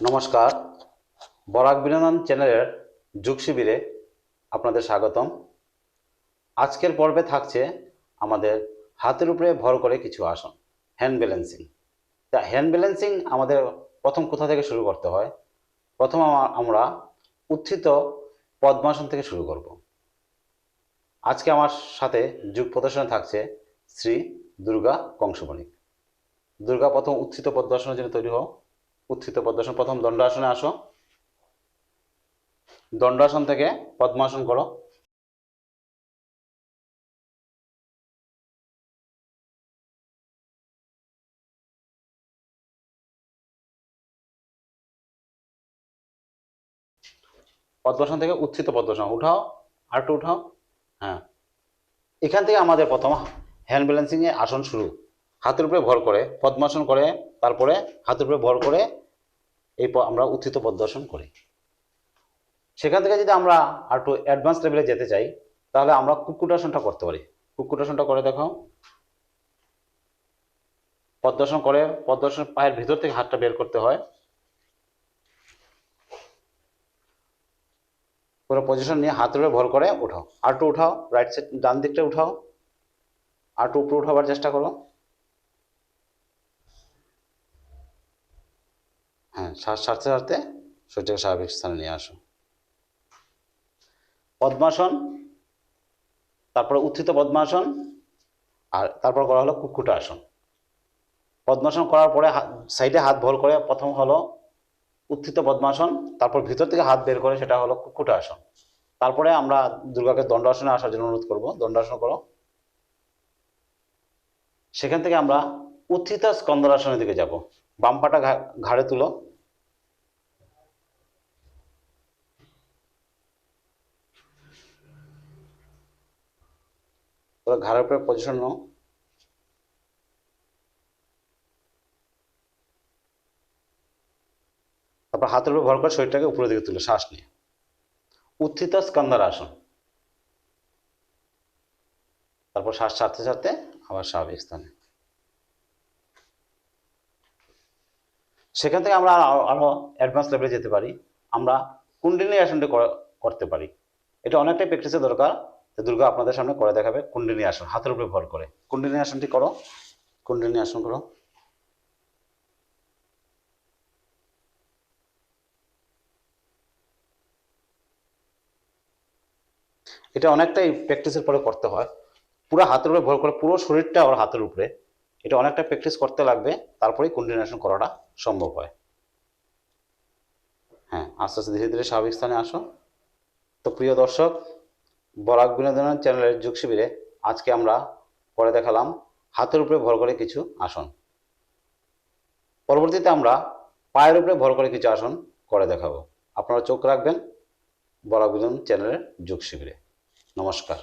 নমস্কার। বরাক বিনোদন চ্যানেলের যুগ শিবিরে আপনাদের স্বাগতম। আজকের পর্বে থাকছে আমাদের হাতের উপরে ভর করে কিছু আসন হ্যান্ড ব্যালেন্সিং তা হ্যান্ড ব্যালেন্সিং আমাদের প্রথম কোথা থেকে শুরু করতে হয়? প্রথম আমরা উত্থিত পদ্মাসন থেকে শুরু করব। আজকে আমার সাথে যুগ প্রদর্শনে থাকছে শ্রী দুর্গা কংসবণিক। দুর্গা প্রথম উত্থিত পদ্মাসনের জন্য তৈরি হও উত্থিত পদ্মাসন প্রথম দণ্ডাসনে আসো। দণ্ডাসন থেকে পদ্মাসন করো। পদ্মাসন থেকে উত্থিত পদ্মাসন উঠাও। আর উঠাও। হ্যাঁ। এখান থেকে আমাদের প্রথম হ্যান্ড ব্যালেন্সিং এর আসন শুরু। হাতের উপরে ভর করে, পদ্মাসন করে, তারপরে হাতের উপরে ভর করে এই আমরা উত্থিত পদ্মাসন করি। সেখান থেকে যদি আমরা আর একটু অ্যাডভান্স লেভেলে যেতে চাই, তাহলে আমরা কুকুটাসনটা করতে পারি। কুকুটাসনটা করে দেখো পদ্মাসন করে পদ্মাসন পায়ের ভিতর থেকে হাতটা বের করতে হয়। পুরো পজিশন নিয়ে হাতের উপরে ভর করে উঠাও আর একটু উঠাও রাইট সাইড ডান দিকটা উঠাও। আর একটু উপরে উঠাবার চেষ্টা করো। হ্যাঁ ছাড়তে ছাড়তে শরীরটাকে স্বাভাবিক স্থানে নিয়ে আসো। পদ্মাসন, তারপরে উত্থিত পদ্মাসন, আর তারপর করা হলো কুকুটা আসন পদ্মাসন করার পরে সাইডে হাত ভর করে প্রথম হলো উত্থিত পদ্মাসন, তারপর ভিতর থেকে হাত বের করে সেটা হলো কুকুটা আসন তারপরে আমরা দুর্গাকে দণ্ডাসনে আসার জন্য অনুরোধ করব। দণ্ডাসন করো। সেখান থেকে আমরা উত্থিত স্কন্দরাসনের দিকে যাব। বাম পাটা ঘাড়ে তুলো। পুরো ঘাড়ের উপরে পজিশন নাও। তারপর হাতের উপরে ভর করে শরীরটাকে উপরের দিকে তুলে, শ্বাস নিয়ে। উত্থিত স্কন্দার আসন তারপর শ্বাস ছাড়তে ছাড়তে আবার স্বাভাবিক স্থানে। সেখান থেকে আমরা আরো- আরও অ্যাডভান্স লেভেলে যেতে পারি। আমরা কুন্ডিনী আসনটি করতে পারি। এটা অনেকটাই প্র্যাকটিসের দরকার। তো দুর্গা আপনাদের সামনে করে দেখাবে কুন্ডিনী আসন, হাতের উপরে ভর করে। কুন্ডিনী আসনটি করো। কুন্ডিনী আসন করো। এটা অনেকটাই প্র্যাকটিসের পরে করতে হয়। পুরো হাতের উপরে ভর করে, পুরো শরীরটা ওর হাতের উপরে। এটা অনেকটা প্র্যাকটিস করতে লাগবে, তারপরেই কন্টিনিউশন করাটা সম্ভব হয়। হ্যাঁ আস্তে আস্তে ধীরে ধীরে স্বাভাবিক স্থানে আসো। তো প্রিয় দর্শক বরাক বিনোদন চ্যানেলের যুগ শিবিরে আজকে আমরা পরে দেখালাম হাতের উপরে ভর করে কিছু আসন। পরবর্তীতে আমরা পায়ের উপরে ভর করে কিছু আসন করে দেখাবো। আপনারা চোখ রাখবেন বরাক বিনোদন চ্যানেলের যুগ শিবিরে। নমস্কার।